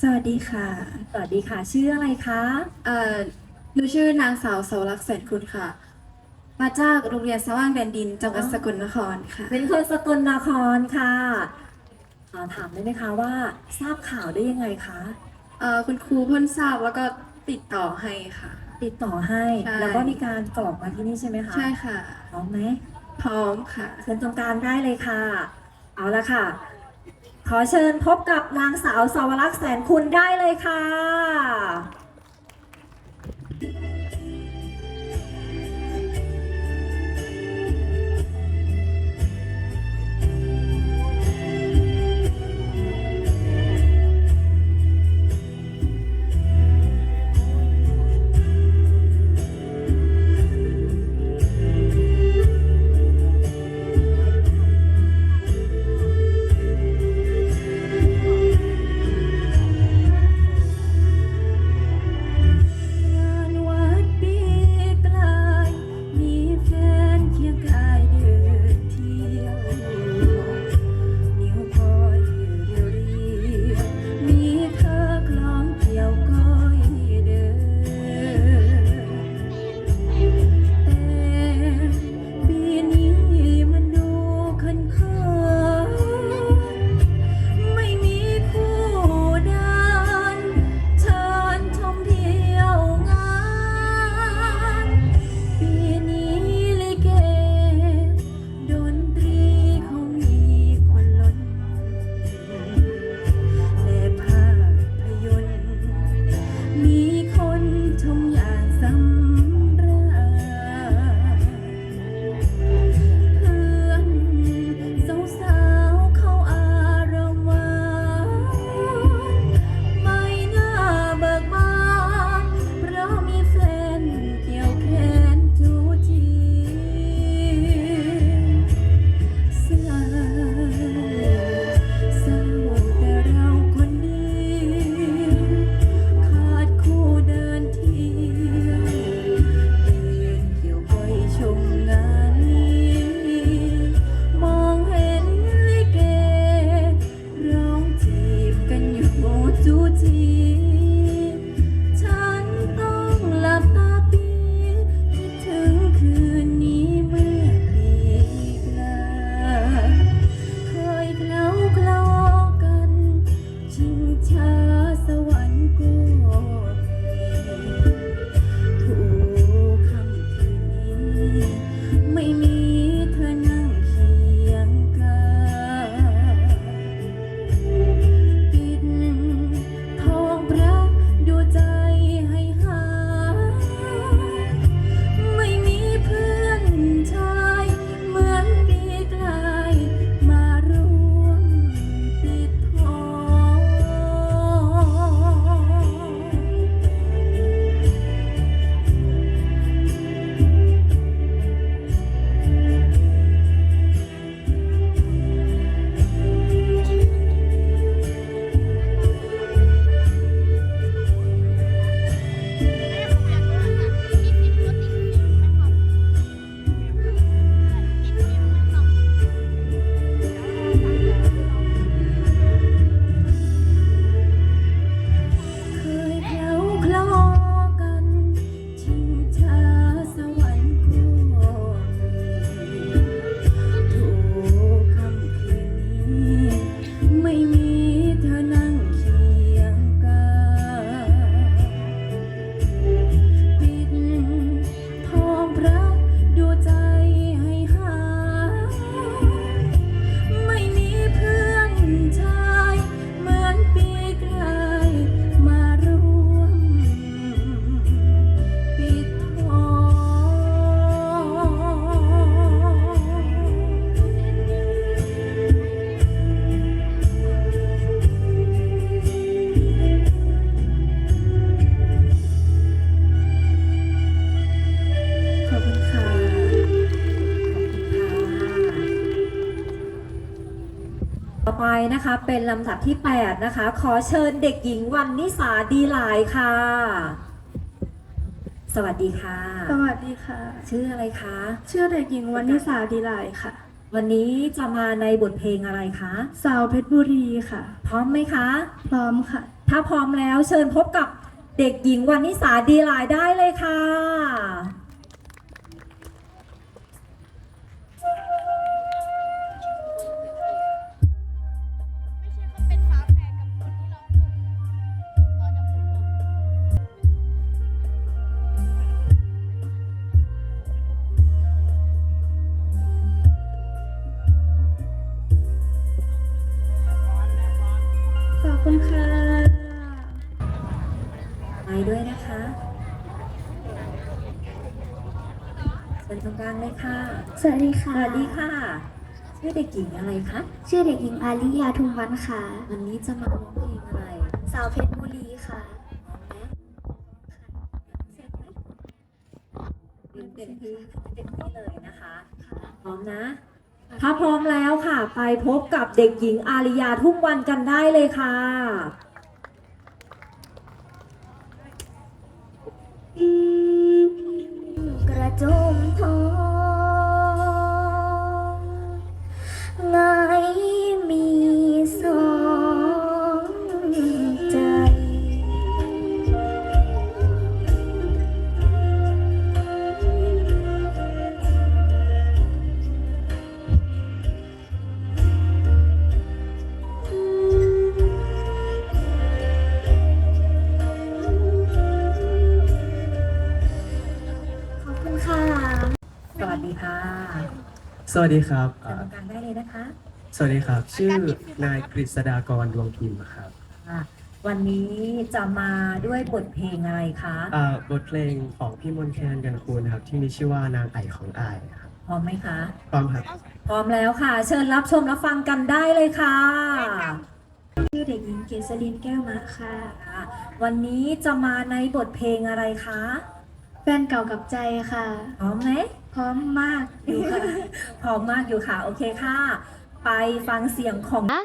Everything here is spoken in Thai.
สวัสดีค่ะ สวัสดีค่ะ ชื่ออะไรคะเอ่อหนูชื่อนางสาวเสาวรักษณ์แสนคุณค่ะ มาจากโรงเรียนสว่างแดนดินจังหวัดสกลนครค่ะ เป็นคนสกลนครค่ะอ่าถามได้ไหมคะว่าทราบข่าวได้ยังไงคะ เอ่อคุณครูเพิ่นทราบแล้วก็ติดต่อให้ค่ะ ติดต่อให้ ใช่ แล้วก็มีการกรอกมาที่นี่ใช่ไหมคะใช่ค่ะ พร้อมไหม พร้อมค่ะ เชิญตรงกลางได้เลยค่ะ เอาละค่ะ ขอเชิญพบกับนางสาวสาวรักษ์แสนคุณได้เลยค่ะ นะคะเป็นลำดับที่ 8 นะคะ ขอเชิญเด็กหญิงวันนิสาดีหลายค่ะ สวัสดีค่ะ สวัสดีค่ะ ชื่ออะไรคะชื่อเด็กหญิงวันนิสาดีไลค่ะ วันนี้จะมาในบทเพลงอะไรคะสาวเพชรบุรีค่ะ พร้อมไหมคะ พร้อมค่ะ ถ้าพร้อมแล้วเชิญพบกับเด็กหญิงวันนิสาดีหลายได้เลยค่ะ ตรงกลางเลยค่ะ สวัสดีสค่ะ วัสดีค่ะ ชื่อเด็กหญิงอะไรคะชื่อเด็กหญิงอาริยาทุมวันค่ะ วันนี้จะมาร้องเพลงอะไรสาวเพชรบุรีค่ะตื่นเต็มที่เต็มที่เลยนะคะ พร้อมนะ ถ้าพร้อมแล้วค่ะ ไปพบกับเด็กหญิงอาริยาทุ่งวันกันได้เลยค่ะ จมทอ สวัสดีครับเชิญอ่าตรงกลางได้เลยนะคะสวัสดีครับ ชื่อนายกฤษดากรดวงพิมพ์ครับค่ะวันนี้จะมาด้วยบทเพลงอะไรคะอ่าบทเพลงของพี่มนต์แคนกันคูณครับ ที่มีชื่อว่านางไอของอายครับพร้อมไหมคะ พร้อมครับ พร้อมแล้วค่ะ เชิญรับชมรับฟังกันได้เลยค่ะชื่อเด็กหญิงเกษรินแก้วมะค่ะค่ะวันนี้จะมาในบทเพลงอะไรคะ แฟนเก่ากับใจค่ะ พร้อมไหม พร้อมมากอยู่ค่ะ พร้อมมากอยู่ค่ะ โอเคค่ะ ไปฟังเสียงของ นะ